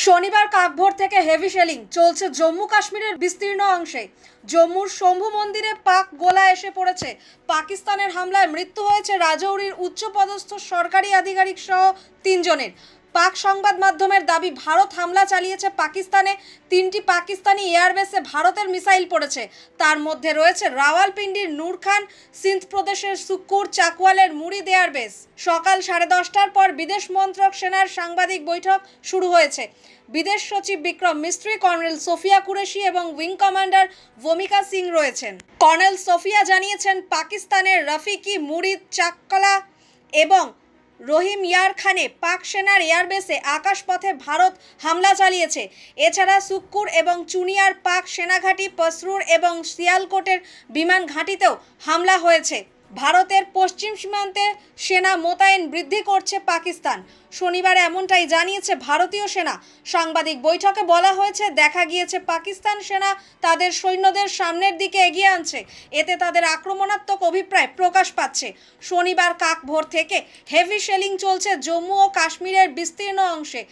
শনিবার কাকভোর থেকে heavy shelling চলছে জম্মু কাশ্মীরের বিস্তীর্ণ অংশে। জম্মুর শম্ভু মন্দিরে পাক গোলা এসে পড়েছে। পাকিস্তানের হামলায় মৃত্যু হয়েছে রাজৌরির উচ্চপদস্থ সরকারি আধিকারিক সহ তিনজনের। পাক সংবাদ মাধ্যমের দাবি, ভারত হামলা চালিয়েছে পাকিস্তানে। তিনটি পাকিস্তানি এয়ারবেসে ভারতের মিসাইল পড়েছে। তার মধ্যে রয়েছে রাওয়ালপিন্ডির নূর খান, সিন্ধ প্রদেশের সুকুর চাকওয়ালের মুরিদ এয়ারবেস। সকাল সাড়ে দশটার পর বিদেশ মন্ত্রক সেনার সাংবাদিক বৈঠক শুরু হয়েছে। বিদেশ সচিব বিক্রম মিস্ত্রি, কর্নেল সোফিয়া কুরেশি এবং উইং কমান্ডার ভূমিকা সিং রয়েছেন। কর্নেল সোফিয়া জানিয়েছেন, পাকিস্তানের রফিকি, মুরিদ চাক্কলা এবং রহিম ইয়ার খানে পাক সেনার এয়ারবেসে আকাশপথে ভারত হামলা চালিয়েছে। এছাড়া সুক্কুর এবং চুনিয়ার পাক সেনাঘাঁটি, পসরুর এবং শিয়ালকোটের বিমান ঘাঁটিতেও হামলা হয়েছে। ভারতের পশ্চিম সীমান্তে সেনা মোতায়েন বৃদ্ধি করছে পাকিস্তান। শনিবার এমনটাই জানিয়েছে ভারতীয় সেনা। সাংবাদিক বৈঠকে বলা হয়েছে, দেখা গিয়েছে পাকিস্তান সেনা তাদের সৈন্যদের সামনের দিকে এগিয়ে আনছে। এতে তাদের আক্রমণাত্মক অভিপ্রায় প্রকাশ পাচ্ছে। শনিবার কাকভোর থেকে হেভি শেলিং চলছে জম্মু ও কাশ্মীরের বিস্তীর্ণ অংশে।